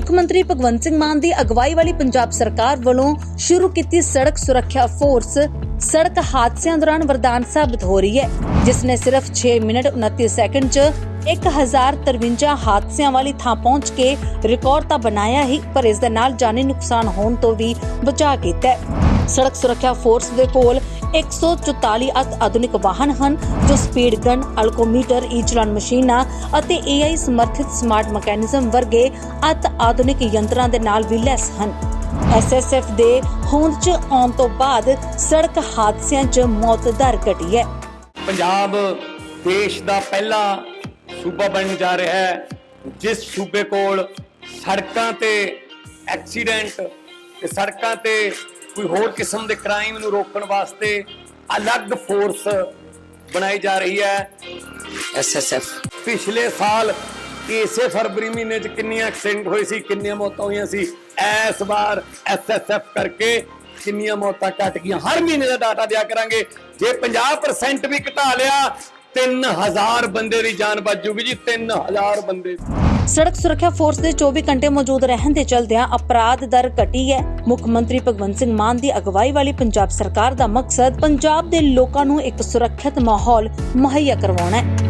ਮੁੱਖ ਮੰਤਰੀ ਭਗਵੰਤ ਸਿੰਘ ਮਾਨ ਦੀ ਅਗਵਾਈ ਵਾਲੀ ਪੰਜਾਬ ਸਰਕਾਰ ਵੱਲੋਂ ਸ਼ੁਰੂ ਕੀਤੀ ਸੜਕ ਸੁਰੱਖਿਆ ਫੋਰਸ, ਸੜਕ ਹਾਦਸਿਆਂ ਦੌਰਾਨ ਵਰਦਾਨ ਸਾਬਤ ਹੋ ਰਹੀ ਹੈ ਜਿਸ ਨੇ ਸਿਰਫ 6 ਮਿੰਟ 29 ਸੈਕਿੰਡ 'ਚ 1053 ਹਾਦਸਿਆਂ ਵਾਲੀ ਥਾਂ ਪਹੁੰਚ ਕੇ ਰਿਕਾਰਡ ਤਾਂ ਬਣਾਇਆ ਹੀ, ਪਰ ਇਸ ਦੇ ਨਾਲ ਜਾਨੀ ਨੁਕਸਾਨ ਹੋਣ ਤੋਂ ਵੀ ਬਚਾ ਕੀਤਾ ਹੈ। ਸੜਕ ਸੁਰੱਖਿਆ ਫੋਰਸ ਦੇ ਕੋਲ 144 ਅਤ ਆਧੁਨਿਕ ਵਾਹਨ ਹਨ, ਜੋ ਸਪੀਡ ਗਨ, ਅਲਕੋਮੀਟਰ, ਈ ਮਸ਼ੀਨਾਂ ਅਤੇ AI ਸਮਰਥਿਤ ਸਮਾਰਟ ਮੈਕੈਨਿਜ਼ਮ ਵਰਗੇ ਅਤ ਆਧੁਨਿਕ ਯੰਤਰਾਂ ਦੇ ਨਾਲ ਵੀ ਲੈਸ ਹਨ। SSF ਦੇ ਹੋਂਦ 'ਚ ਆਉਣ ਤੋਂ ਬਾਅਦ ਸੜਕ ਹਾਦਸਿਆਂ 'ਚ ਮੌਤ ਦਰ ਘਟੀ ਹੈ। ਪੰਜਾਬ ਦੇਸ਼ ਦਾ ਪਹਿਲਾ ਸੂਬਾ ਬਣਨ ਜਾ ਰਿਹਾ ਹੈ, ਜਿਸ ਸੂਬੇ ਕੋਲ ਸੜਕਾਂ ਤੇ ਐਕਸੀਡੈਂਟ ਤੇ ਸੜਕਾਂ ਤੇ ਕੋਈ ਹੋਰ ਕਿਸਮ ਦੇ ਕ੍ਰਾਈਮ ਨੂੰ ਰੋਕਣ ਵਾਸਤੇ ਅਲੱਗ ਫੋਰਸ ਬਣਾਈ ਜਾ ਰਹੀ ਹੈ। ਐਸਐਸਐਫ ਪਿਛਲੇ ਸਾਲ ਇਸੇ ਫਰਵਰੀ ਮਹੀਨੇ 'ਚ ਕਿੰਨੀਆਂ ਐਕਸੀਡੈਂਟ ਹੋਏ ਸੀ ਕਿੰਨੀਆਂ ਮੌਤਾਂ ਹੋਈਆਂ ਸੀ ਇਸ ਵਾਰ ਐਸਐਸਐਫ ਕਰਕੇ ਕਿੰਨੀਆਂ ਮੌਤਾਂ ਘਟ ਗਈਆਂ। ਹਰ ਮਹੀਨੇ ਦਾ ਡਾਟਾ ਦਿਆ ਕਰਾਂਗੇ। ਜੇ 50% ਵੀ ਘਟਾ ਲਿਆ 3000 ਬੰਦੇ ਦੀ ਜਾਨ ਬਚ ਜੂਗੀ ਜੀ 3000 ਬੰਦੇ ਸੜਕ ਸੁਰੱਖਿਆ ਫੋਰਸ ਦੇ 24 ਘੰਟੇ ਮੌਜੂਦ ਰਹਿਣ ਦੇ ਚਲਦਿਆਂ ਅਪਰਾਧ ਦਰ ਘਟੀ ਹੈ। ਮੁੱਖ ਮੰਤਰੀ ਭਗਵੰਤ ਸਿੰਘ ਮਾਨ ਦੀ ਅਗਵਾਈ ਵਾਲੀ ਪੰਜਾਬ ਸਰਕਾਰ ਦਾ ਮਕਸਦ ਪੰਜਾਬ ਦੇ ਲੋਕਾਂ ਨੂੰ ਇੱਕ ਸੁਰੱਖਿਅਤ ਮਾਹੌਲ ਮੁਹੱਈਆ ਕਰਵਾਉਣਾ ਹੈ।